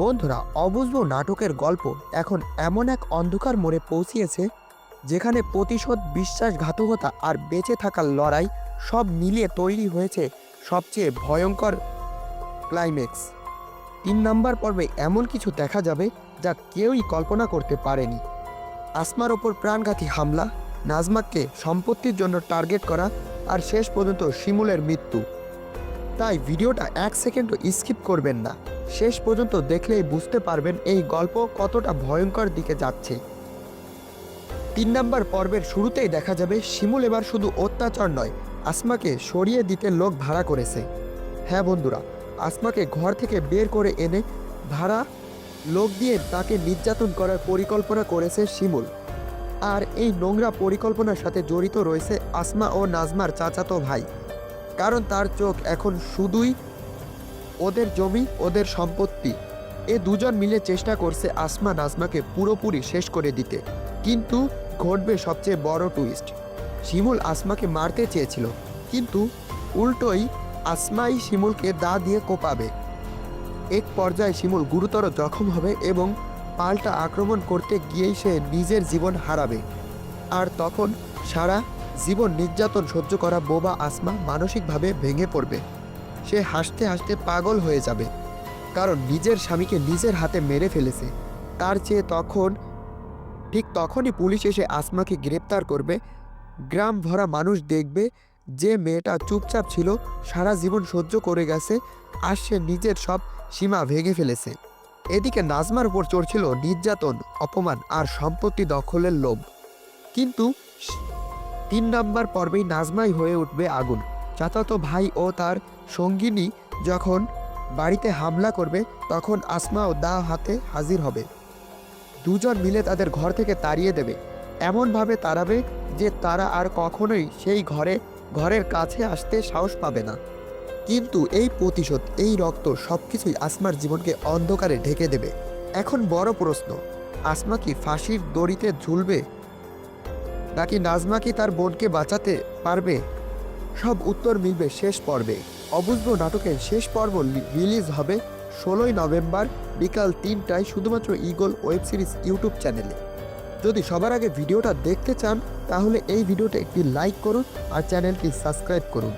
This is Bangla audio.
বন্ধুরা অবুঝবো নাটকের গল্প এখন এমন এক অন্ধকার মোড়ে পৌঁছিয়েছে যেখানে প্রতিশোধ, বিশ্বাসঘাতকতা আর বেঁচে থাকার লড়াই সব মিলিয়ে তৈরি হয়েছে সবচেয়ে ভয়ঙ্কর ক্লাইম্যাক্স তিন নাম্বার পর্বে এমন কিছু দেখা যাবে যা কেউই কল্পনা করতে পারেনি। আসমার ওপর প্রাণঘাতী হামলা, নাজমাককে সম্পত্তির জন্য টার্গেট করা আর শেষ পর্যন্ত শিমুলের মৃত্যু। তাই ভিডিওটা এক সেকেন্ডও স্কিপ করবেন না। শেষ পর্যন্ত দেখলেই বুঝতে পারবেন এই গল্প কতটা ভয়ঙ্কর দিকে যাচ্ছে। তিন নাম্বার পর্বের শুরুতেই দেখা যাবে শিমুল এবার শুধু অত্যাচার নয়, আসমাকে সরিয়ে দিতে লোক ভাড়া করেছে। হ্যাঁ বন্ধুরা, আসমাকে ঘর থেকে বের করে এনে ভাড়া, লোক দিয়ে তাকে নির্যাতন করার পরিকল্পনা করেছে শিমুল। আর এই নোংরা পরিকল্পনার সাথে জড়িত রয়েছে আসমা ও নাজমার চাচাতো ভাই। কারণ তার চোখ এখন শুধুই ওদের জমি, ওদের সম্পত্তি। এ দুজন মিলে চেষ্টা করছে আসমা নাজমাকে পুরোপুরি শেষ করে দিতে। কিন্তু ঘটবে সবচেয়ে বড় টুইস্ট শিমুল আসমাকে মারতে চেয়েছিল, কিন্তু উল্টোই আসমাই শিমুলকে দা দিয়ে কোপাবে। এক পর্যায়ে শিমুল গুরুতর জখম হবে এবং পাল্টা আক্রমণ করতে গিয়েই সে নিজের জীবন হারাবে। আর তখন সারা জীবন নির্যাতন সহ্য করা বোবা আসমা মানসিকভাবে ভেঙে পড়বে। সে হাসতে হাসতে পাগল হয়ে যাবে। কারণ নিজের স্বামীকে নিজের হাতে মেরে ফেলেছে। তার চেয়ে তখন, ঠিক তখনই পুলিশ এসে আসমাকে গ্রেপ্তার করবে। গ্রাম ভরা মানুষ দেখবে যে মেয়েটা চুপচাপ ছিল, সারা জীবন সহ্য করে গেছে আর সে নিজের সব সীমা ভেঙে ফেলেছে। এদিকে নাজমার উপর চড়ছিল নির্যাতন, অপমান আর সম্পত্তি দখলের লোভ। কিন্তু তিন নাম্বার পর্বেই নাজমাই হয়ে উঠবে আগুন। চাচাতো ভাই ও তার সঙ্গিনী যখন বাড়িতে হামলা করবে, তখন আসমা ও দা হাতে হাজির হবে। দুজন মিলে তাদের ঘর থেকে তাড়িয়ে দেবে। এমনভাবে তাড়াবে যে তারা আর কখনোই সেই ঘরে, ঘরের কাছে আসতে সাহস পাবে না। কিন্তু এই প্রতিশোধ, এই রক্ত সব কিছুই আসমার জীবনকে অন্ধকারে ঢেকে দেবে। এখন বড় প্রশ্ন, আসমা কি ফাঁসির দড়িতে ঝুলবে? নাকি নাজমা কি তার বোনকে বাঁচাতে পারবে? সব উত্তর মিলবে শেষ পর্বে। অবুঝবো নাটকের শেষ পর্ব রিলিজ হবে ষোলোই নভেম্বর বিকাল তিনটায় শুধুমাত্র ইগল ওয়েব সিরিজ ইউটিউব চ্যানেলে। যদি সবার আগে ভিডিওটা দেখতে চান, তাহলে এই ভিডিওটা একটি লাইক করুন আর চ্যানেলটি সাবস্ক্রাইব করুন।